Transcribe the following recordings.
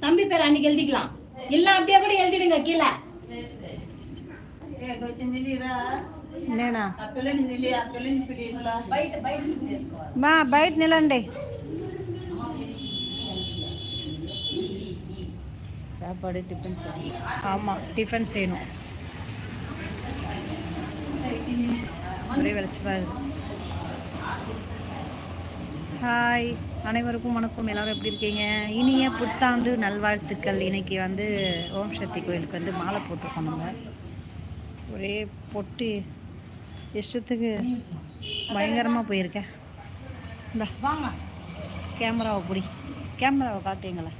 தம்பி பேர் அன்னைக்கு எழுதிக்கலாம் இல்ல அப்படியே கூட எழுதிடுங்க கீழே నేనా మా బయట నిలండి சாப்பாடு டிஃபன் ஆமாம் டிஃபன் செய்யணும் ஒரே வெளிச்சமாக இருக்குது ஹாய் அனைவருக்கும் வணக்கம். எல்லாரும் எப்படி இருக்கீங்க? இனிய புத்தாண்டு நல்வாழ்த்துக்கள். இன்னைக்கு வந்து ஓம் சக்தி கோயிலுக்கு வந்து மாலை போட்டிருக்கோம் நம்ம ஒரே பொட்டு. இஷ்டத்துக்கு பயங்கரமாக போயிருக்கேன். இந்த. வாங்க கேமராவை பிடி. கேமராவை காட்டுங்களேன்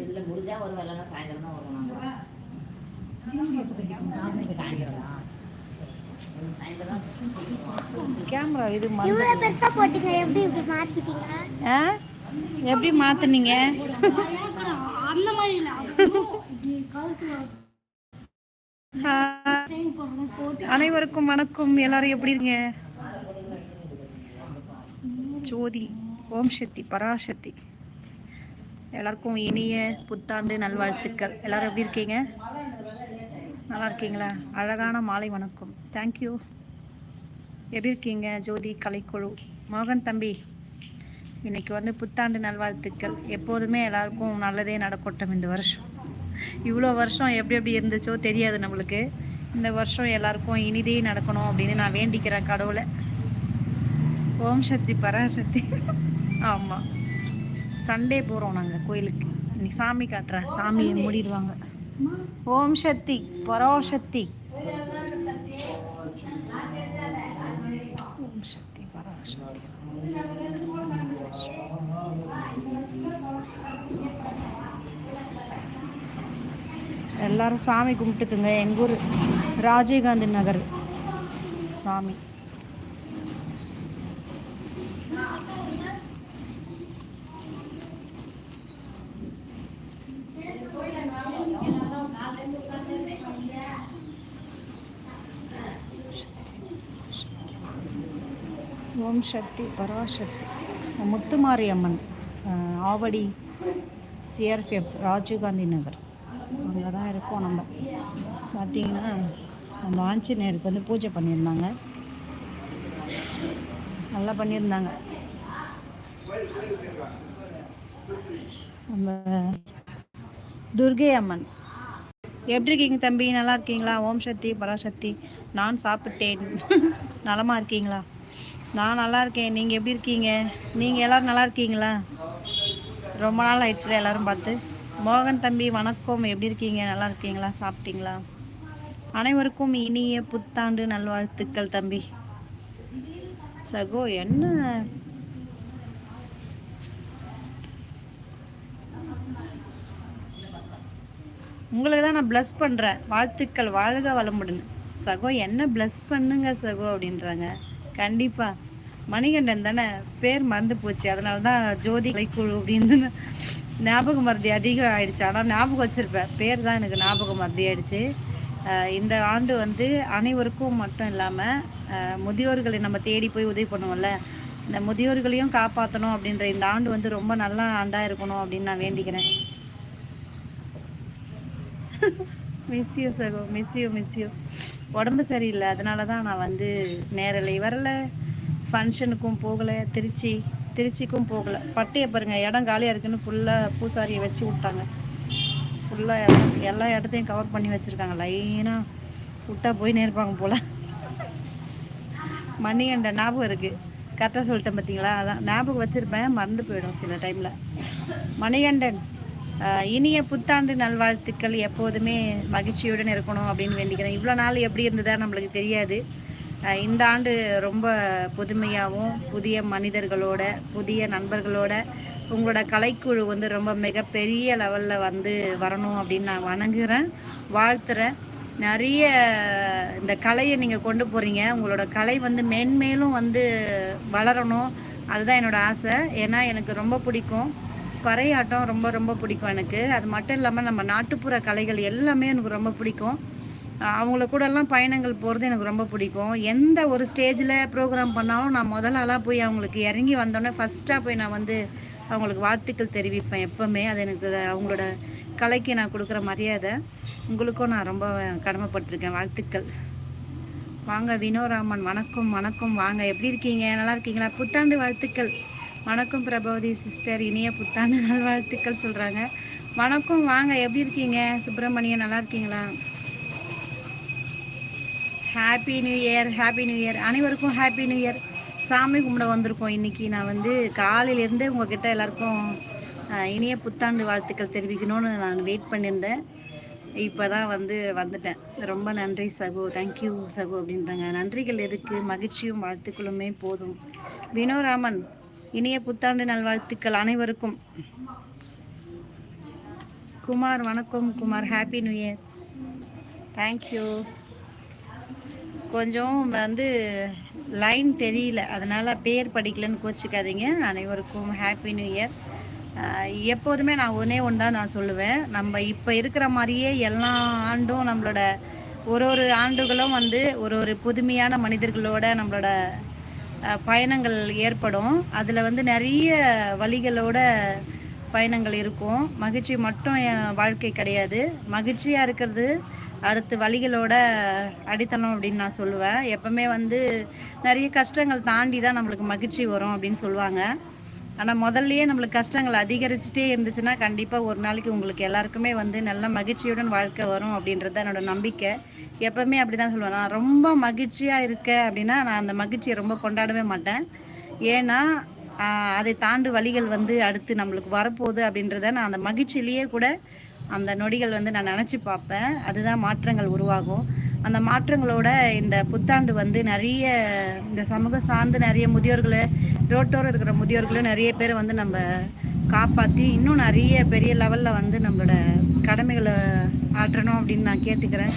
இதுல சாயந்தரம் தான் வருவோம் சாயந்தரம் தான். கேமரா இது பெருசா போட்டீங்க எப்படி இப்படி மாத்திட்டீங்க? ஆ? எப்படி மாத்துனீங்க? அந்த மாதிரி. அனைவருக்கும் வணக்கம். எல்லாரும் எப்படி இருக்கீங்க? ஜோதி ஓம் சக்தி பராசக்தி. எல்லாருக்கும் இனிய புத்தாண்டு நல்வாழ்த்துக்கள். எல்லாரும் எப்படி இருக்கீங்க? நல்லா இருக்கீங்களா? அழகான மாலை வணக்கம். தேங்க்யூ எப்படி இருக்கீங்க ஜோதி கலைக்குழு? மோகன் தம்பி இன்னைக்கு வந்து புத்தாண்டு நல்வாழ்த்துக்கள். எப்போதுமே எல்லாருக்கும் நல்லதே நடக்கட்டும் இந்த வருஷம். இவ்வளோ வருஷம் எப்படி எப்படி இருந்துச்சோ தெரியாது நம்மளுக்கு. இந்த வருஷம் எல்லாருக்கும் இனிதே நடக்கணும் அப்படின்னு நான் வேண்டிக்கிறேன் கடவுளை. ஓம் சக்தி பராசக்தி. ஆமாம் சண்டே போகிறோம் நாங்கள் கோயிலுக்கு. இன்னைக்கு சாமி காட்டுறேன் சாமியை மூடிடுவாங்க. ஓம் சக்தி பராசக்தி. ஓம் சக்தி பராசக்தி. எல்லாரும் சாமி கும்பிட்டுக்குங்க. எங்கள் ஊர்? ராஜீவ்காந்தி நகர். சாமி. ஓம் சக்தி பராசக்தி. முத்துமாரி அம்மன் ஆவடி சிஆர்பிஎஃப் ராஜீவ்காந்தி நகர். அங்கே தான் இருக்கோம் நம்ம. பார்த்தீங்கன்னா நம்ம ஆஞ்சநேயருக்கு வந்து பூஜை பண்ணியிருந்தாங்க. நல்லா பண்ணியிருந்தாங்க. நம்ம துர்கை அம்மன் எப்படி இருக்கீங்க தம்பி? நல்லா இருக்கீங்களா? ஓம் சக்தி பராசக்தி. நான் சாப்பிட்டேன். நலமாக இருக்கீங்களா? நான் நல்லா இருக்கேன். நீங்கள் எப்படி இருக்கீங்க? நீங்கள் எல்லோரும் நல்லா இருக்கீங்களா? ரொம்ப நாள் ஆயிடுச்சுல எல்லாரும் பார்த்து. மோகன் தம்பி வணக்கம். எப்படி இருக்கீங்க? நல்லா இருக்கீங்களா? சாப்பிட்டீங்களா? அனைவருக்கும் இனிய புத்தாண்டு நல்வாழ்த்துக்கள் தம்பி. சகோ என்ன? உங்களுக்கு தான் நான் ப்ளஸ் பண்ணுறேன் வாழ்த்துக்கள். வாழ்க வளமுடன். சகோ என்ன ப்ளஸ் பண்ணுங்க சகோ அப்படின்றாங்க. கண்டிப்பாக மணிகண்டன் தானே பேர் மறந்து போச்சு. அதனால தான் ஜோதி கலைக்குழு அப்படின்னு ஞாபக மருதி அதிகம் ஆயிடுச்சு. ஆனால் ஞாபகம் வச்சுருப்பேன். பேர் தான் எனக்கு ஞாபக மருதி ஆயிடுச்சு. இந்த ஆண்டு வந்து அனைவருக்கும் மட்டும் இல்லாமல் முதியோர்களை நம்ம தேடி போய் உதவி பண்ணுவோம்ல. இந்த முதியோர்களையும் காப்பாற்றணும் அப்படின்ற இந்த ஆண்டு வந்து ரொம்ப நல்ல ஆண்டாக இருக்கணும் அப்படின்னு நான் வேண்டிக்கிறேன். மிஸ்யூ சகோ. மிஸ்யூ மிஸ்யூ உடம்பு சரியில்லை. அதனால தான் நான் வந்து நேரலை. வரல. ஃபங்க்ஷனுக்கும் போகலை. திருச்சி திருச்சிக்கும் போகலை. பட்டையை பாருங்கள் இடம் காலியாக இருக்குன்னு ஃபுல்லாக பூசாரியை வச்சு விட்டாங்க. ஃபுல்லாக எல்லா எல்லா இடத்தையும் கவர் பண்ணி வச்சுருக்காங்க. லைனாக விட்டா போய் நேர்ப்பாங்க போல். மணிகண்ட ஞாபகம் இருக்குது கரெக்டாக சொல்லிட்டேன் பார்த்தீங்களா அதான். ஞாபகம் வச்சுருப்பேன். மறந்து போயிடும் சில டைமில் மணிகண்டன். இனிய புத்தாண்டு நல்வாழ்த்துக்கள். எப்போதுமே மகிழ்ச்சியுடன் இருக்கணும் அப்படின்னு வேண்டிக்கிறேன். இவ்வளோ நாள் எப்படி இருந்ததா நம்மளுக்கு தெரியாது. இந்த ஆண்டு ரொம்ப புதுமையாகவும் புதிய மனிதர்களோட புதிய நண்பர்களோட உங்களோட கலைக்குழு வந்து ரொம்ப மிகப்பெரிய லெவலில் வந்து வரணும் அப்படின்னு நான் வணங்குகிறேன் வாழ்த்துறேன். நிறைய இந்த கலையை நீங்கள் கொண்டு போகிறீங்க உங்களோட கலை வந்து மென்மேலும் வந்து வளரணும். அதுதான் என்னோடய ஆசை. ஏன்னா எனக்கு ரொம்ப பிடிக்கும். பறையாட்டம் ரொம்ப ரொம்ப பிடிக்கும் எனக்கு. அது மட்டும் இல்லாமல் நம்ம நாட்டுப்புற கலைகள் எல்லாமே எனக்கு ரொம்ப பிடிக்கும். அவங்கள கூடலாம் பயணங்கள் போகிறது எனக்கு ரொம்ப பிடிக்கும். எந்த ஒரு ஸ்டேஜில் ப்ரோக்ராம் பண்ணாலும் நான் முதல் ஆளாக போய் அவங்களுக்கு இறங்கி வந்தோடனே ஃபஸ்ட்டாக போய் நான் வந்து அவங்களுக்கு வாழ்த்துக்கள் தெரிவிப்பேன் எப்போவுமே. அது எனக்கு அவங்களோட கலைக்கு நான் கொடுக்குற மரியாதை. உங்களுக்கும் நான் ரொம்ப கடமைப்பட்டிருக்கேன். வாழ்த்துக்கள். வாங்க வினோராமன் வணக்கம் வணக்கம். வாங்க எப்படி இருக்கீங்க? நல்லா இருக்கீங்களா? புத்தாண்டு வாழ்த்துக்கள். வணக்கம் பிரபவதி சிஸ்டர். இனிய புத்தாண்டு நல்வாழ்த்துக்கள் சொல்கிறாங்க வணக்கம் வாங்க. எப்படி இருக்கீங்க? சுப்பிரமணியன் நல்லா இருக்கீங்களா? Happy new year happy new year அனைவருக்கும் ஹாப்பி நியூ இயர் சாமி கும்பிட வந்திருக்கோம். இன்னைக்கு நான் வந்து காலையிலேருந்து உங்ககிட்ட எல்லாருக்கும் இனிய புத்தாண்டு வாழ்த்துக்கள் தெரிவிக்கணும்னு நான் வெயிட் பண்ணியிருந்தேன். இப்போ தான் வந்து வந்துட்டேன். ரொம்ப நன்றி சகோ. தேங்க்யூ சகோ அப்படின்றாங்க. நன்றிகள் எதுக்கு? மகிழ்ச்சியும் வாழ்த்துக்களுமே போதும். வினோராமன் இனிய புத்தாண்டு நல்வாழ்த்துக்கள் அனைவருக்கும். குமார் வணக்கம். Kumar happy new year thank you கொஞ்சம் வந்து லைன் தெரியல. அதனால் பேர் படிக்கலன்னு கோச்சிக்காதீங்க. அனைவருக்கும் ஹாப்பி நியூ இயர் எப்போதுமே நான் ஒன்றே ஒன்று தான் நான் சொல்லுவேன். நம்ம இப்போ இருக்கிற மாதிரியே எல்லா ஆண்டும் நம்மளோட ஒரு ஒரு ஆண்டுகளும் வந்து ஒரு ஒரு புதுமையான மனிதர்களோட நம்மளோட பயணங்கள் ஏற்படும். அதில் வந்து நிறைய வழிகளோட பயணங்கள் இருக்கும். மகிழ்ச்சி மட்டும் என் வாழ்க்கை கிடையாது. மகிழ்ச்சியாக இருக்கிறது அடுத்து வழிகளோட அடித்தளம் அப்படின்னு நான் சொல்லுவேன். எப்பவுமே வந்து நிறைய கஷ்டங்கள் தாண்டி தான் நம்மளுக்கு மகிழ்ச்சி வரும் அப்படின்னு சொல்லுவாங்க. ஆனால் முதல்லையே நம்மளுக்கு கஷ்டங்கள் அதிகரிச்சுட்டே இருந்துச்சுன்னா கண்டிப்பாக ஒரு நாளைக்கு உங்களுக்கு எல்லாருக்குமே வந்து நல்ல மகிழ்ச்சியுடன் வாழ்க்கை வரும் அப்படின்றது தான் என்னோட நம்பிக்கை. எப்பவுமே அப்படி தான் சொல்லுவேன். நான் ரொம்ப மகிழ்ச்சியாக இருக்கேன் அப்படின்னா நான் அந்த மகிழ்ச்சியை ரொம்ப கொண்டாடவே மாட்டேன். ஏன்னா அதை தாண்டு வழிகள் வந்து அடுத்து நம்மளுக்கு வரப்போகுது அப்படின்றத நான் அந்த மகிழ்ச்சியிலேயே கூட அந்த நொடிகள் வந்து நான் நினச்சி பார்ப்பேன். அதுதான் மாற்றங்கள் உருவாகும். அந்த மாற்றங்களோட இந்த புத்தாண்டு வந்து நிறைய இந்த சமூகம் சார்ந்து நிறைய முதியோர்களை ரோட்டோரம் இருக்கிற முதியோர்களும் நிறைய பேர் வந்து நம்ம காப்பாற்றி இன்னும் நிறைய பெரிய லெவலில் வந்து நம்மளோட கடமைகளை காட்டணும் அப்படின்னு நான் கேட்டுக்கிறேன்.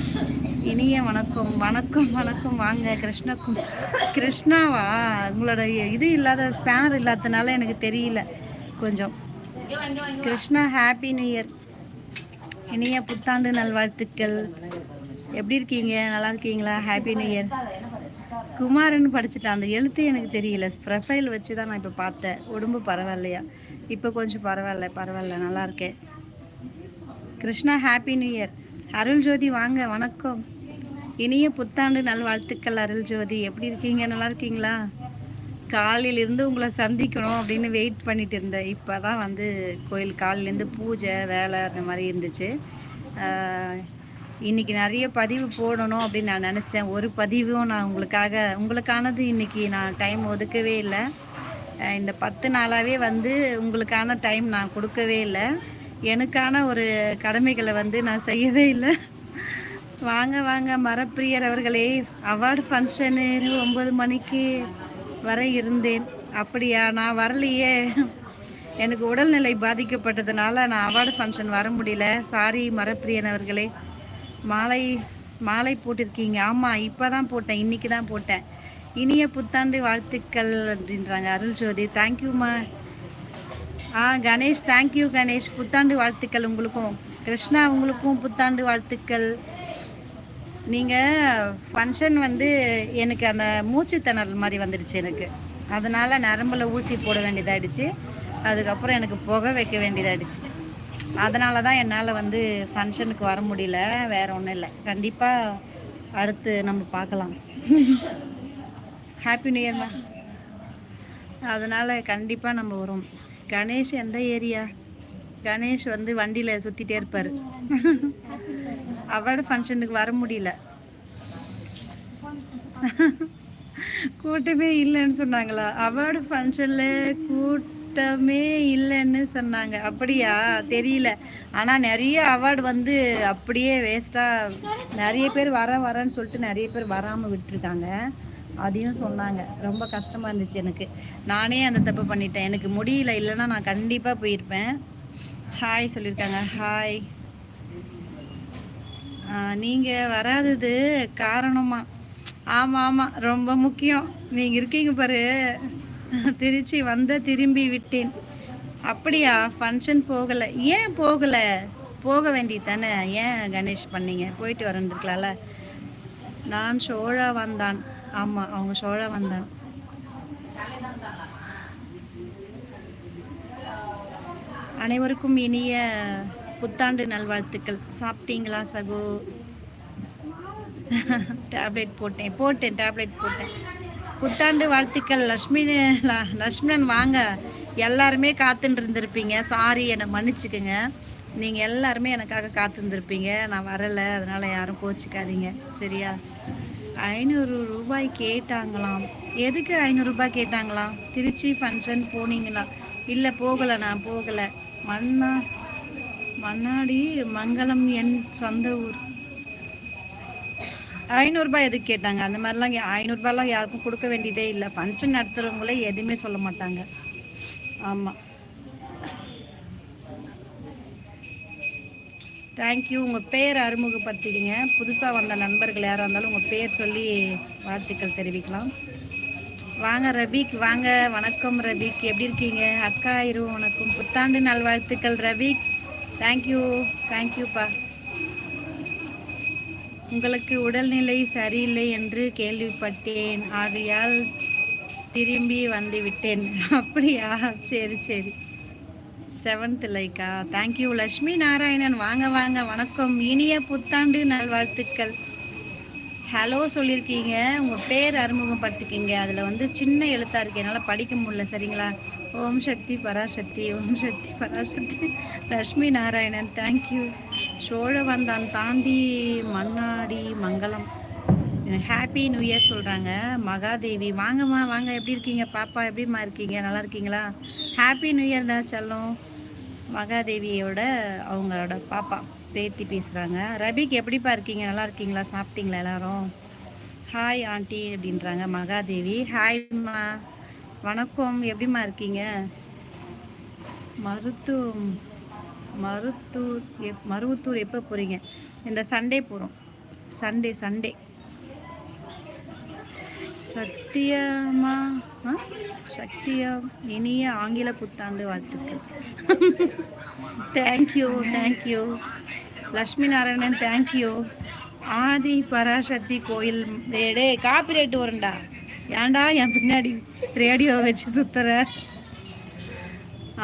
இனிய வணக்கம் வணக்கம் வணக்கம். வாங்க கிருஷ்ணக்கும் கிருஷ்ணாவா? உங்களோட இது இல்லாத ஸ்பேனர் இல்லாததுனால எனக்கு தெரியல. கொஞ்சம். கிருஷ்ணா ஹாப்பி நியூ இயர் இனிய புத்தாண்டு நல்வாழ்த்துக்கள். எப்படி இருக்கீங்க? நல்லா இருக்கீங்களா? ஹாப்பி நியூ இயர் குமார்னு படிச்சுட்டேன். அந்த எழுத்து எனக்கு தெரியல. ப்ரொஃபைல் வச்சு தான் நான் இப்போ பார்த்தேன். உடம்பு பரவாயில்லையா? இப்போ கொஞ்சம் பரவாயில்ல பரவாயில்ல. நல்லா இருக்கேன். Krishna happy new year Arul Jothi வாங்க வணக்கம். இனிய புத்தாண்டு நல்வாழ்த்துக்கள் அருள் ஜோதி. எப்படி இருக்கீங்க? நல்லா இருக்கீங்களா? காலையிலேருந்து உங்களை சந்திக்கணும் அப்படின்னு வெயிட் பண்ணிட்டு இருந்தேன். இப்போ தான் வந்து கோயில் காலையிலேருந்து பூஜை வேலை அந்த மாதிரி இருந்துச்சு. இன்றைக்கி இன்னைக்கு நிறைய பதிவு போடணும் அப்படின்னு நான் நினச்சேன். ஒரு பதிவும் நான் உங்களுக்காக உங்களுக்கானது இன்னைக்கு நான் டைம் ஒதுக்கவே இல்லை. இந்த பத்து நாளாகவே வந்து உங்களுக்கான டைம் நான் கொடுக்கவே இல்லை. எனக்கான ஒரு கடமைகளை வந்து நான் செய்யவே இல்லை. வாங்க வாங்க மரப்பிரியர் அவர்களே அவார்டு ஃபங்க்ஷனு ஒம்பது மணிக்கு வர இருந்தேன். அப்படியா? நான் வரலையே. எனக்கு உடல்நிலை பாதிக்கப்பட்டதுனால நான் அவார்டு ஃபங்க்ஷன் வர முடியல. சாரி மரப்பிரியன் அவர்களே. மாலை மாலை போட்டிருக்கீங்க. ஆமாம் இப்போ தான் போட்டேன். இன்னைக்கு தான் போட்டேன். இனிய புத்தாண்டு வாழ்த்துக்கள் அப்படின்றாங்க அருள் ஜோதி தேங்க்யூம்மா ஆ கணேஷ் தேங்க்யூ கணேஷ். புத்தாண்டு வாழ்த்துக்கள் உங்களுக்கும். கிருஷ்ணா உங்களுக்கும் புத்தாண்டு வாழ்த்துக்கள். நீங்கள் ஃபங்க்ஷன் வந்து எனக்கு அந்த மூச்சு திணறல் மாதிரி வந்துடுச்சு எனக்கு. அதனால் நரம்பில் ஊசி போட வேண்டியதாகிடுச்சு அதுக்கப்புறம் எனக்கு புகை வைக்க வேண்டியதாகிடுச்சு அதனால தான் என்னால் வந்து ஃபங்க்ஷனுக்கு வர முடியல. வேறு ஒன்றும் இல்லை. கண்டிப்பாக அடுத்து நம்ம பார்க்கலாம். ஹாப்பி நியூ தான் அதனால் கண்டிப்பாக நம்ம வரும். கணேஷ் எந்த ஏரியா? கணேஷ் வந்து வண்டியில் சுற்றிட்டே இருப்பார். அவார்டு ஃபங்க்ஷனுக்கு வர முடியல. கூட்டமே இல்லைன்னு சொன்னாங்களா? அவார்டு ஃபங்க்ஷனில் கூட்டமே இல்லைன்னு சொன்னாங்க. அப்படியா? தெரியல. ஆனால் நிறைய அவார்டு வந்து அப்படியே வேஸ்ட்டாக நிறைய பேர் வர வரேன்னு சொல்லிட்டு நிறைய பேர் வராமல் விட்டுருக்காங்க. அதையும் சொன்னாங்க. ரொம்ப கஷ்டமாக இருந்துச்சு எனக்கு. நானே அந்த தப்பு பண்ணிட்டேன். எனக்கு முடியல. இல்லைன்னா நான் கண்டிப்பாக போயிருப்பேன். ஹாய் சொல்லியிருக்காங்க ஹாய் நீங்கள் வராதது காரணமாக ஆமாம் ஆமாம் ரொம்ப முக்கியம். நீங்கள் இருக்கீங்க பாரு. திருச்சி வந்த திரும்பி விட்டேன். அப்படியா? ஃபங்க்ஷன் போகலை. ஏன் போகலை? போக வேண்டியது தானே. ஏன் கணேஷ் பண்ணீங்க? போயிட்டு வரந்துருக்கலாம்ல நான் சோழா வந்தான். ஆமாம் அவங்க சோழா வந்தாங்க அனைவருக்கும் இனிய புத்தாண்டு நல்வாழ்த்துக்கள். சாப்பிட்டீங்களா சகோ? டேப்லெட் போட்டேன் போட்டேன் டேப்லெட் போட்டேன். புத்தாண்டு வாழ்த்துக்கள் லக்ஷ்மி ல- லக்ஷ்மணன் வாங்க. எல்லாருமே காத்துட்டு இருந்திருப்பீங்க சாரி என்னை மன்னிச்சுக்குங்க. நீங்கள் எல்லாருமே எனக்காக காத்துருந்துருப்பீங்க நான் வரலை அதனால் யாரும் கோச்சிக்காதீங்க. சரியா? ஐநூறு ரூபாய் கேட்டாங்களாம். எதுக்கு ஐநூறுரூபாய் கேட்டாங்களாம் திருச்சி ஃபங்க்ஷன் போனீங்களா? இல்லை போகலை நான் போகலை. மண்ணா மண்ணாடி மங்களம் என் சொந்த ஊர். ஐநூறுரூபா எதுக்கு கேட்டாங்க? அந்த மாதிரிலாம் யா- ஐநூறுரூபாலாம் யாருக்கும் கொடுக்க வேண்டியதே இல்லை. ஃபங்க்ஷன் நடத்துகிறவங்களே எதுவுமே சொல்ல மாட்டாங்க. ஆமாம் தேங்க்யூ உங்கள் பேர் அறிமுகப்படுத்திக்கிங்க புதுசாக வந்த நண்பர்கள் யாராக இருந்தாலும் உங்கள் பேர் சொல்லி வாழ்த்துக்கள் தெரிவிக்கலாம். வாங்க ரபிக் வாங்க வணக்கம் ரபிக் எப்படி இருக்கீங்க? அக்கா இரு வணக்கம். புத்தாண்டு நல்வாழ்த்துக்கள் ரபிக் தேங்க்யூ தேங்க்யூப்பா உங்களுக்கு உடல்நிலை சரியில்லை என்று கேள்விப்பட்டேன். ஆகையால் திரும்பி வந்து விட்டேன் அப்படியா? சரி சரி. செவன்த் லைக்கா தேங்க்யூ லக்ஷ்மி நாராயணன் வாங்க வாங்க வணக்கம். இனிய புத்தாண்டு நல்வாழ்த்துக்கள். ஹலோ சொல்லியிருக்கீங்க. உங்கள் பேர் அறிமுகப்படுத்திக்கிங்க. அதில் வந்து சின்ன எழுத்தாக இருக்கு. என்னால் படிக்க முடியல சரிங்களா? ஓம் சக்தி பராசக்தி ஓம் சக்தி பராசக்தி. லக்ஷ்மி நாராயணன் தேங்க்யூ சோழவந்தான் தாண்டி Mannadi Mangalam happy new year சொல்கிறாங்க மகாதேவி. வாங்கம்மா வாங்க. எப்படி இருக்கீங்க? பாப்பா எப்படிம்மா இருக்கீங்க? நல்லா இருக்கீங்களா? ஹாப்பி நியூ இயர்டா செல்லம். மகாதேவியோட அவங்களோட பாப்பா பேத்தி பேசுகிறாங்க ரபிக் எப்படிப்பா இருக்கீங்க? நல்லா இருக்கீங்களா? சாப்பிட்டீங்களா எல்லாரும்? ஹாய் ஆண்டி அப்படின்றாங்க மகாதேவி. ஹாய்மா வணக்கம். எப்படிம்மா இருக்கீங்க? மருத்துவம் மருத்தூர் எப் மருவத்தூர் எப்போ போகிறீங்க இந்த சண்டே போகிறோம் சண்டே சண்டே சத்தியமா? சத்தியா சக்தியா இனிய ஆங்கில புத்தாண்டு வாழ்த்துக்கள். Thank you thank you Lakshmi Narayanan thank you Adi Parashakti கோயில் டே காப்பி ரேட்டு வரும்டா ஏன்டா என் பின்னாடி ரேடியோ வச்சு சுத்துற?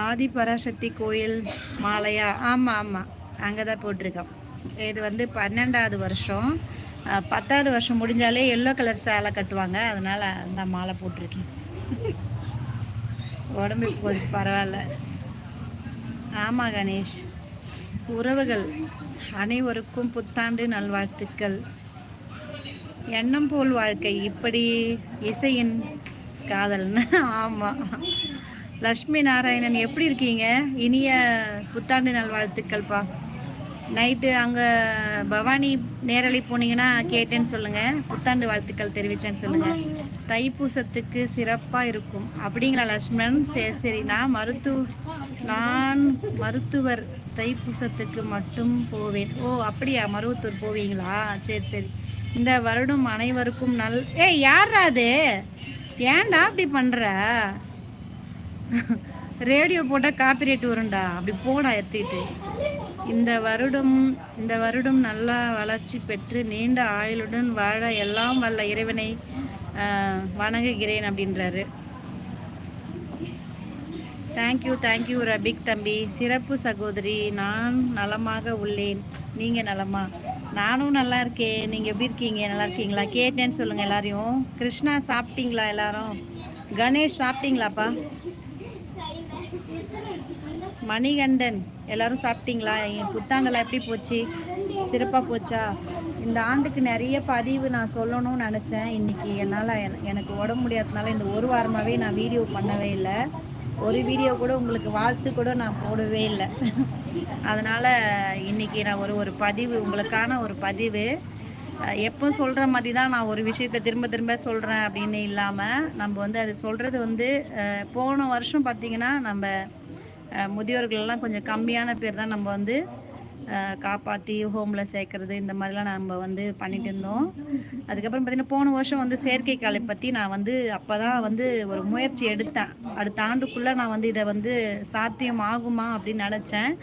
ஆதி பராசக்தி கோயில் மாலையா? ஆமாம் ஆமாம் அங்கே தான் போட்டிருக்கோம். இது வந்து பன்னெண்டாவது வருஷம். பத்தாவது வருஷம் முடிஞ்சாலே எல்லோ கலர் சேலை கட்டுவாங்க. அதனால் அந்த மாலை போட்டிருக்கேன் உடம்பு கொஞ்சம் பரவாயில்ல. ஆமாம் கணேஷ். உறவுகள் அனைவருக்கும் புத்தாண்டு நல்வாழ்த்துக்கள். எண்ணம் போல் வாழ்க்கை இப்படி இசையின் காதல்னு. ஆமாம் லக்ஷ்மி நாராயணன் எப்படி இருக்கீங்க? இனிய புத்தாண்டு நல்வாழ்த்துக்கள்ப்பா. நைட்டு அங்கே பவானி நேரலை போனீங்கன்னா கேட்டேன்னு சொல்லுங்கள் புத்தாண்டு வாழ்த்துக்கள் தெரிவித்தேன்னு சொல்லுங்கள் தைப்பூசத்துக்கு சிறப்பாக இருக்கும். அப்படிங்களா லக்ஷ்மணன் சரி சரி. நான் மருத்துவ நான் மருத்துவர் தைப்பூசத்துக்கு மட்டும் போவேன். ஓ அப்படியா? மருவத்தூர் போவீங்களா? சரி சரி. இந்த வருடம் அனைவருக்கும் நல் ஏய் யாரா அது? ஏன்டா அப்படி பண்ணுற ரேடியோ போட்டால் காப்பிரைட் வரும்டா. அப்படி போடா எத்திட்டு. இந்த வருடம் இந்த வருடம் நல்லா வளர்ச்சி பெற்று நீண்ட ஆயுளுடன் வாழ எல்லாம் வல்ல இறைவனை வணங்குகிறேன் அப்படின்றாரு. தேங்க்யூ தேங்க்யூ ரபிக் தம்பி. சிறப்பு சகோதரி நான் நலமாக உள்ளேன். நீங்கள் நலமா? நானும் நல்லா இருக்கேன். நீங்கள் எப்படி இருக்கீங்க? நல்லா இருக்கீங்களா? கேட்டேன்னு சொல்லுங்கள் எல்லாரையும். கிருஷ்ணா சாப்பிட்டீங்களா எல்லாரும்? கணேஷ் சாப்பிட்டீங்களாப்பா? மணிகண்டன் எல்லாரும் சாப்பிட்டீங்களா? என் புத்தாண்டெல்லாம் எப்படி போச்சு? சிறப்பாக போச்சா? இந்த ஆண்டுக்கு நிறைய பதிவு நான் சொல்லணும்னு நினச்சேன். இன்றைக்கி என்னால் எனக்கு உடம்பு முடியாததுனால இந்த ஒரு வாரமாகவே நான் வீடியோ பண்ணவே இல்லை. ஒரு வீடியோ கூட உங்களுக்கு வாழ்த்து கூட நான் போடவே இல்லை. அதனால் இன்றைக்கி நான் ஒரு ஒரு பதிவு உங்களுக்கான ஒரு பதிவு. எப்போ சொல்கிற மாதிரி தான் நான் ஒரு விஷயத்தை திரும்ப திரும்ப சொல்கிறேன் அப்படின்னு இல்லாமல் நம்ம வந்து அது சொல்கிறது வந்து போன வருஷம் பார்த்திங்கன்னா நம்ம முதியோர்கள்லாம் கொஞ்சம் கம்மியான பேர் தான் நம்ம வந்து காப்பாற்றி ஹோமில் சேர்க்குறது இந்த மாதிரிலாம் நம்ம வந்து பண்ணிட்டு இருந்தோம். அதுக்கப்புறம் பார்த்திங்கன்னா போன வருஷம் வந்து செயற்கை காலை பற்றி நான் வந்து அப்போ தான் வந்து ஒரு முயற்சி எடுத்தேன். அடுத்த ஆண்டுக்குள்ளே நான் வந்து இதை வந்து சாத்தியம் ஆகுமா அப்படின்னு நினச்சேன்.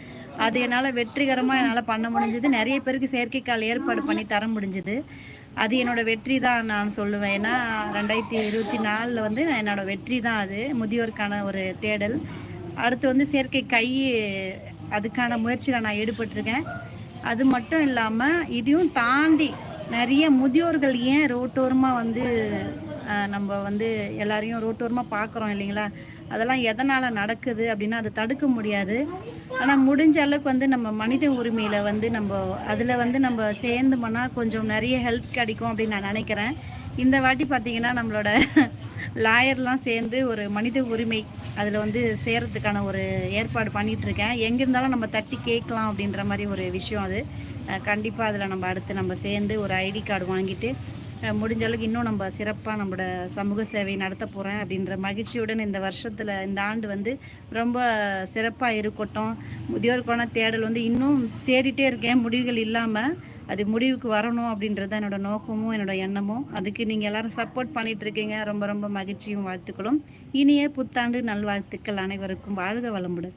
அது என்னால் வெற்றிகரமாக என்னால் பண்ண முடிஞ்சது. நிறைய பேருக்கு செயற்கைக்கால் ஏற்பாடு பண்ணி தர முடிஞ்சது. அது என்னோடய வெற்றி தான் நான் சொல்லுவேன். ஏன்னா ரெண்டாயிரத்தி இருபத்தி நாலில் வந்து என்னோடய வெற்றி தான் அது. முதியோருக்கான ஒரு தேடல். அடுத்து வந்து செயற்கை கை அதுக்கான முயற்சியில் நான் ஈடுபட்டிருக்கேன். அது மட்டும் இல்லாமல் இதையும் தாண்டி நிறைய முதியோர்கள் ஏன் ரோட்டோரமாக வந்து நம்ம வந்து எல்லாரையும் ரோட்டோரமாக பார்க்குறோம் இல்லைங்களா? அதெல்லாம் எதனால் நடக்குது அப்படின்னா அதை தடுக்க முடியாது. ஆனால் முடிஞ்ச அளவுக்கு வந்து நம்ம மனித உரிமையில் வந்து நம்ம அதில் வந்து நம்ம சேர்ந்து கொஞ்சம் நிறைய ஹெல்ப் கிடைக்கும் அப்படின்னு நான் நினைக்கிறேன். இந்த வாட்டி பார்த்திங்கன்னா நம்மளோட லாயர்லாம் சேர்ந்து ஒரு மனித உரிமை அதில் வந்து சேர்கிறதுக்கான ஒரு ஏற்பாடு பண்ணிகிட்ருக்கேன் எங்கே இருந்தாலும் நம்ம தட்டி கேட்கலாம் அப்படின்ற மாதிரி ஒரு விஷயம் அது. கண்டிப்பாக அதில் நம்ம அடுத்து நம்ம சேர்ந்து ஒரு ஐடி கார்டு வாங்கிட்டு முடிஞ்சளவுக்கு முடிஞ்ச அளவுக்கு இன்னும் நம்ம சிறப்பாக நம்மளோட சமூக சேவை நடத்த போகிறேன் அப்படின்ற மகிழ்ச்சியுடன் இந்த வருஷத்தில் இந்த ஆண்டு வந்து ரொம்ப சிறப்பாக இருக்கட்டும். முதியோருக்கான தேடல் வந்து இன்னும் தேடிட்டே இருக்கேன். முடிவுகள் இல்லாமல் அது முடிவுக்கு வரணும் அப்படின்றது தான் என்னோட நோக்கமும் என்னோட எண்ணமும். அதுக்கு நீங்கள் எல்லாரும் சப்போர்ட் பண்ணிட்டு இருக்கீங்க ரொம்ப ரொம்ப மகிழ்ச்சியும் வாழ்த்துக்களும். இனிய புத்தாண்டு நல்வாழ்த்துக்கள் அனைவருக்கும். வாழ்க வளமுடன்.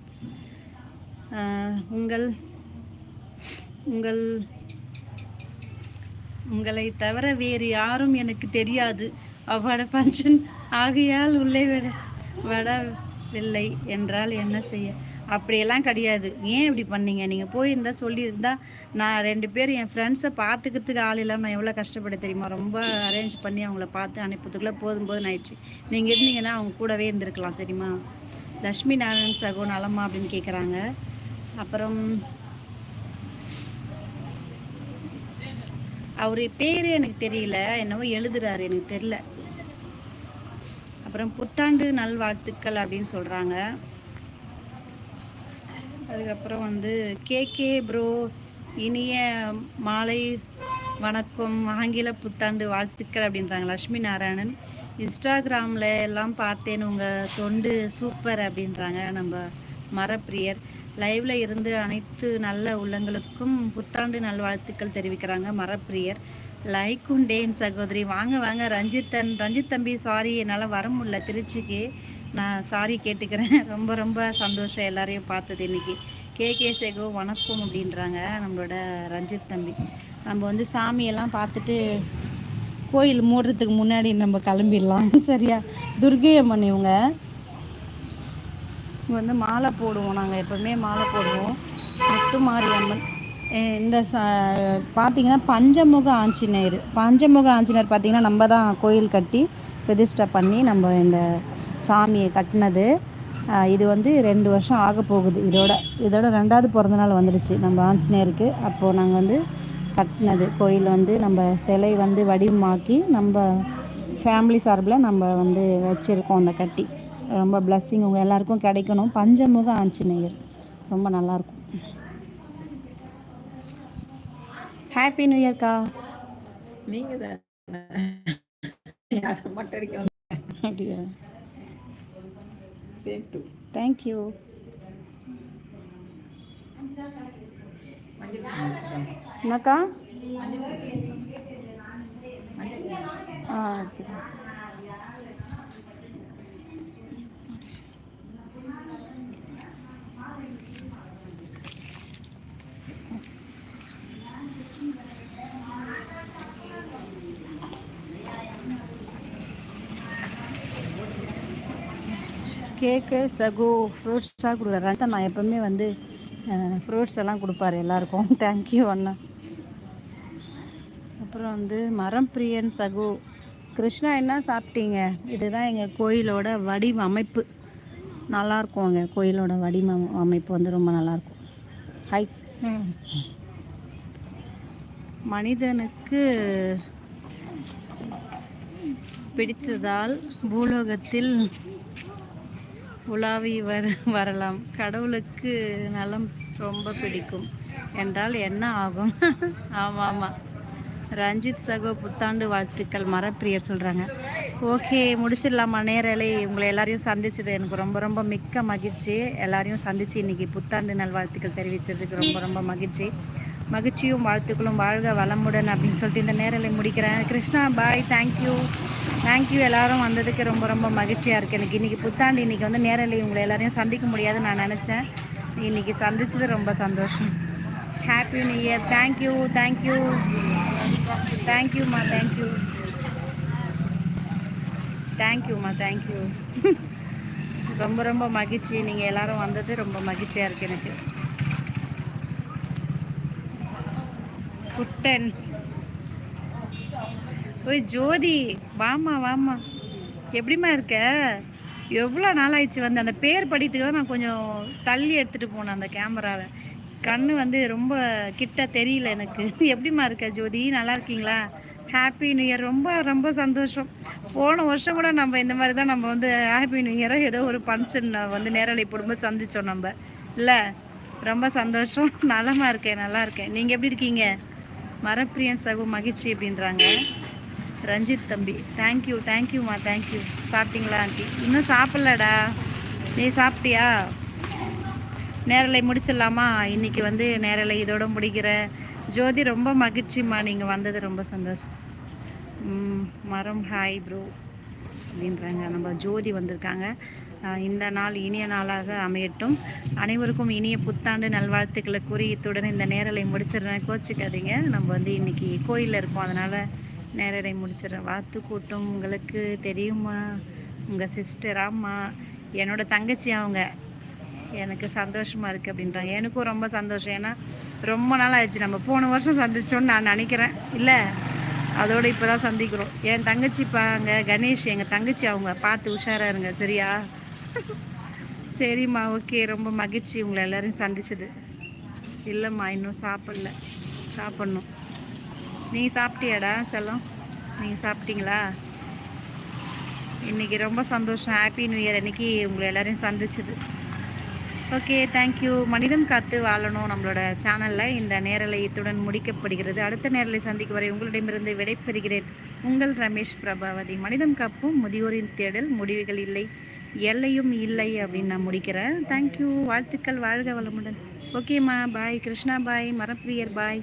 உங்கள் உங்கள் உங்களை தவிர வேறு யாரும் எனக்கு தெரியாது. அவ்வாட பஞ்சன் ஆகையால் உள்ளே விட விடவில்லை என்றால் என்ன செய்ய? அப்படியெல்லாம் கிடையாது. ஏன் இப்படி பண்ணீங்க? நீங்கள் போயிருந்தா சொல்லியிருந்தா நான் ரெண்டு பேர் என் ஃப்ரெண்ட்ஸை பார்த்துக்கிறதுக்கு ஆள் இல்லாமல் நான் எவ்வளோ கஷ்டப்பட தெரியுமா? ரொம்ப அரேஞ்ச் பண்ணி அவங்கள பார்த்து அனுப்புறதுக்குள்ளே போதும் போதும் ஆயிடுச்சு. நீங்கள் இருந்தீங்கன்னா அவங்க கூடவே இருந்திருக்கலாம் தெரியுமா? லக்ஷ்மி நாராயண் சகோ நலமா அப்படின்னு கேட்குறாங்க அப்புறம் அவர் பேர் எனக்கு தெரியல. என்னவோ எழுதுறாரு எனக்கு தெரியல. அப்புறம் புத்தாண்டு நல்வாழ்த்துக்கள் அப்படின்னு சொல்கிறாங்க அதுக்கப்புறம் வந்து கேகே ப்ரோ இனிய மாலை வணக்கம் ஆங்கில புத்தாண்டு வாழ்த்துக்கள் அப்படின்றாங்க. லக்ஷ்மி நாராயணன் இன்ஸ்டாகிராமில் எல்லாம் பார்த்தேன் உங்கள் தொண்டு சூப்பர் அப்படின்றாங்க நம்ம மரப்பிரியர். லைவ்ல இருந்து அனைத்து நல்ல உள்ளங்களுக்கும் புத்தாண்டு நல்வாழ்த்துக்கள் தெரிவிக்கிறாங்க மரப்பிரியர். லைக் உண்டேன் சகோதரி. வாங்க வாங்க. ரஞ்சித் தன் ரஞ்சித் தம்பி சாரி என்னால் வர முடியல. திருச்சிக்கு நான் சாரி கேட்டுக்கிறேன். ரொம்ப ரொம்ப சந்தோஷம் எல்லாரையும் பார்த்தது இன்னைக்கு. கே கே சேகோ வணக்கம் அப்படின்றாங்க நம்மளோட ரஞ்சித் தம்பி. நம்ம வந்து சாமியெல்லாம் பார்த்துட்டு கோயில் மூடுறதுக்கு முன்னாடி நம்ம கிளம்பிடலாம். சரியா? துர்கை அம்மன் இவங்க. வந்து மாலை போடுவோம் நாங்கள் எப்போவுமே மாலை போடுவோம். முத்துமாரி அம்மன் இந்த ச பார்த்தீங்கன்னா பஞ்சமுக ஆஞ்சநேயர். பஞ்சமுக ஆஞ்சநேயர் பார்த்தீங்கன்னா நம்ம தான் கோயில் கட்டி பிரதிஷ்டை பண்ணி நம்ம இந்த சாமியை கட்டினது. இது வந்து ரெண்டு வருஷம் ஆக போகுது. இதோட இதோட ரெண்டாவது பிறந்த நாள் வந்துடுச்சு நம்ம ஆஞ்சநேயருக்கு. அப்போது நாங்கள் வந்து கட்டினது. கோயில் வந்து நம்ம சிலை வந்து வடிவமாக்கி நம்ம ஃபேமிலி சார்பில் நம்ம வந்து வச்சுருக்கோம் அந்த கட்டி. ரொம்ப பிளஸ்ஸிங் உங்கள் எல்லாருக்கும் கிடைக்கணும். பஞ்சமுக ஆஞ்சநேயர். ரொம்ப நல்லாயிருக்கும் ஹாப்பி நியூ இயர்க்கா நீங்க தான் யாரும் மொட்டை அடிக்க அப்படியா? சேம் டு தேங்க்யூ என்னக்கா ஆ கேக்கு சகு ஃப்ரூட்ஸாக கொடுக்குறாரு. அதான் நான் எப்போவுமே வந்து ஃப்ரூட்ஸ் எல்லாம் கொடுப்பாரு எல்லாருக்கும். தேங்க்யூ அண்ணா. அப்புறம் வந்து மரம் பிரியன் சகு. கிருஷ்ணா என்ன சாப்பிட்டீங்க? இதுதான் எங்கள் கோயிலோட வடிவமைப்பு நல்லாயிருக்கும் அங்கே. கோயிலோட வடிவ அமைப்பு வந்து ரொம்ப நல்லாயிருக்கும் ஹை மனிதனுக்கு பிடித்ததால் பூலோகத்தில் உலாவி வர வரலாம். கடவுளுக்கு நலம் ரொம்ப பிடிக்கும். என்றால் என்ன ஆகும்? ஆமாம் ஆமாம் ரஞ்சித் சகோ புத்தாண்டு வாழ்த்துக்கள். மரப்பிரியர் சொல்கிறாங்க ஓகே முடிச்சிடலாமா? நேரலை உங்களை எல்லாரையும் சந்திச்சது எனக்கு ரொம்ப ரொம்ப மிக்க மகிழ்ச்சி. எல்லாரையும் சந்தித்து இன்றைக்கி புத்தாண்டு நல்வாழ்த்துக்கள் தெரிவித்ததுக்கு ரொம்ப ரொம்ப மகிழ்ச்சி. மகிழ்ச்சியும் வாழ்த்துக்களும் வாழ்க வளமுடன் அப்படின்னு சொல்லிட்டு இந்த நேரலை முடிக்கிறேன். கிருஷ்ணா பாய் தேங்க்யூ தேங்க்யூ எல்லாரும் வந்ததுக்கு ரொம்ப ரொம்ப மகிழ்ச்சியாக இருக்குது எனக்கு இன்றைக்கி புத்தாண்டு. இன்றைக்கி வந்து நேரில் உங்களை எல்லாரையும் சந்திக்க முடியாதுன்னு நான் நினச்சேன். இன்றைக்கி சந்திச்சது ரொம்ப சந்தோஷம். Happy new year thank you thank you தேங்க்யூம்மா தேங்க்யூ தேங்க்யூம்மா தேங்க்யூ ரொம்ப ரொம்ப மகிழ்ச்சி. நீங்கள் எல்லாரும் வந்தது ரொம்ப மகிழ்ச்சியாக இருக்குது எனக்கு. குட்டன் ஓய் ஜோதி வாமா வாமா எப்படிம்மா இருக்க? எவ்வளோ நாள் ஆயிடுச்சு வந்து அந்த பேர் படித்துக்கு தான் நான் கொஞ்சம் தள்ளி எடுத்துகிட்டு போனேன் அந்த கேமராவை. கண்ணு வந்து ரொம்ப கிட்ட தெரியல எனக்கு. எப்படிம்மா இருக்க ஜோதி? நல்லா இருக்கீங்களா? ஹாப்பி நியூ இயர் ரொம்ப ரொம்ப சந்தோஷம். போன வருஷம் கூட நம்ம இந்த மாதிரி தான் நம்ம வந்து ஹாப்பி நியூ இயரை ஏதோ ஒரு ஃபங்க்ஷன் வந்து நேரலை போடும்போது சந்தித்தோம் நம்ம. இல்லை ரொம்ப சந்தோஷம். நலமாக இருக்கேன் நல்லா இருக்கேன். நீங்கள் எப்படி இருக்கீங்க? மரப்பிரியன் சகு மகிழ்ச்சி அப்படின்றாங்க. ரஞ்சித் தம்பி. தேங்க்யூ தேங்க்யூம்மா தேங்க்யூ சாப்பிட்டீங்களா ஆண்டி இன்னும் சாப்பிட்லடா. நீ சாப்பிட்டியா? நேரலை முடிச்சிடலாமா? இன்றைக்கி வந்து நேரலை இதோட முடிக்கிறேன். ஜோதி ரொம்ப மகிழ்ச்சிம்மா. நீங்கள் வந்தது ரொம்ப சந்தோஷம். ம், மரம் ஹாய் ப்ரோ அப்படின்றாங்க. நம்ம ஜோதி வந்திருக்காங்க. இந்த நாள் இனிய நாளாக அமையட்டும். அனைவருக்கும் இனிய புத்தாண்டு நல்வாழ்த்துக்களை கூறி இத்துடன் இந்த நேரலை முடிச்சிடுறேன். கோச்சிக்காதீங்க. நம்ம வந்து இன்றைக்கி கோயிலில் இருக்கோம். அதனால் நேரலை முடிச்சிடுறேன். வாத்து கூட்டம் உங்களுக்கு தெரியுமா? உங்கள் சிஸ்டர் ஆமாம் என்னோட தங்கச்சி அவங்க. எனக்கு சந்தோஷமாக இருக்குது அப்படின்றாங்க. எனக்கும் ரொம்ப சந்தோஷம். ஏன்னா ரொம்ப நாள் ஆயிடுச்சு. நம்ம போன வருஷம் சந்திச்சோன்னு நான் நினைக்கிறேன். இல்லை அதோடு இப்போ தான் சந்திக்கிறோம். என் தங்கச்சி பாங்க கணேஷ் எங்கள் தங்கச்சி அவங்க. பார்த்து உஷாராக இருங்க. சரியா? சரிம்மா ஓகே. ரொம்ப மகிழ்ச்சி உங்களை எல்லோரையும் சந்திச்சது. இல்லைம்மா இன்னும் சாப்பிடல. சாப்பிட்ணும். நீ சாப்பிட்டியாடா? செல்லம் நீங்கள் சாப்பிட்டீங்களா? இன்றைக்கி ரொம்ப சந்தோஷம். ஹாப்பி நியூ இயர் அன்றைக்கி உங்களை எல்லாரையும் சந்திச்சது. ஓகே தேங்க்யூ மனிதம் காத்து வாழணும் நம்மளோட சேனலில் இந்த நேரலை இத்துடன் முடிக்கப்படுகிறது. அடுத்த நேரலை சந்திக்கும் வரை உங்களிடமிருந்து விடைபெறுகிறேன். உங்கள் ரமேஷ் பிரபாவதி. மனிதம் காப்பும் முதியோரின் தேடல். முடிவுகள் இல்லை. எல்லையும் இல்லை அப்படின்னு நான் முடிக்கிறேன். தேங்க்யூ வாழ்த்துக்கள். வாழ்க வளமுடன். ஓகேம்மா பாய் கிருஷ்ணா பாய் மரப்பிரியர் bye